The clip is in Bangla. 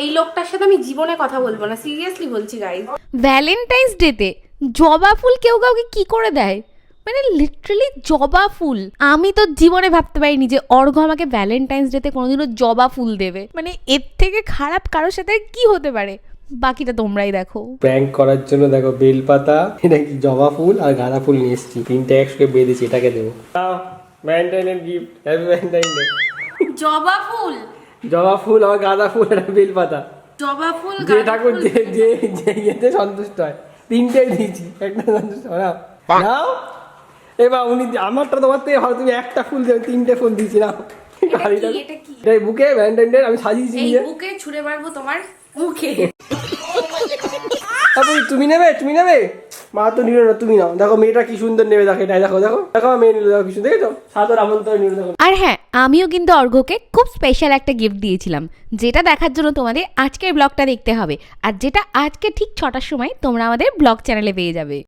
এই লোকটার সাথে আমি জীবনে কথা বলব না সিরিয়াসলি বলছি গাইজ ভ্যালেন্টাইন্স ডেতে জবা ফুল কেউ কাউকে কি করে দেয়? মানে লিটারালি জবা ফুল। আমি তো জীবনে ভাবতে পারিনি যে অর্ঘ আমাকে ভ্যালেন্টাইন্স ডেতে কোনোদিনও জবা ফুল দেবে। মানে এর থেকে খারাপ কারোর সাথে কি হতে পারে? বাকিটা তোমরাই দেখো। প্র্যাঙ্ক করার জন্য দেখো বেলপাতা এটা কি জবা ফুল আর গাঁদা ফুল নিয়ে এসেছি। তিনটে একসঙ্গে বেঁধেছি এটাকে দেবো। ভ্যালেন্টাইনের গিফট হ্যাপি ভ্যালেন্টাইন ডে জবা ফুল? জবা ফুল আর গাঁদা ফুল আর বেলপাতা জবা ফুল যে গাঁদা ঠাকুর ফুল, যে যে যে ইয়েতে সন্তুষ্ট হয়। তিনটেই দিয়েছি একটা সন্তুষ্ট হয়। না নাও। এবার উনি আমারটা তোমার থেকে ভালো তুমি একটা ফুল দেবে তিনটে ফুল দিয়েছি না এটা কি? এটা কি? এই বুকে ভ্যালেন্টাইন আমি সাজিয়েছি এই বুকে ছুড়ে মারবো তোমার মুখে তারপর তুমি নেবে তুমি নেবে? মা তো নিল না তুমি নাও। দেখো মেয়েটা কি সুন্দর নেবে দেখো এটা দেখো দেখো। দেখো মেয়ে নিল দেখো কিছু দেখেছ? সাদর আমন্ত্রণ নিল দেখো। আর হ্যাঁ আমিও কিন্তু অর্ঘ্যকে খুব স্পেশাল একটা গিফট দিয়েছিলাম, যেটা দেখার জন্য তোমাদের আজকের ব্লগটা দেখতে হবে। আর যেটা আজকে ঠিক ছটার সময় তোমরা আমাদের ব্লগ চ্যানেলে পেয়ে যাবে।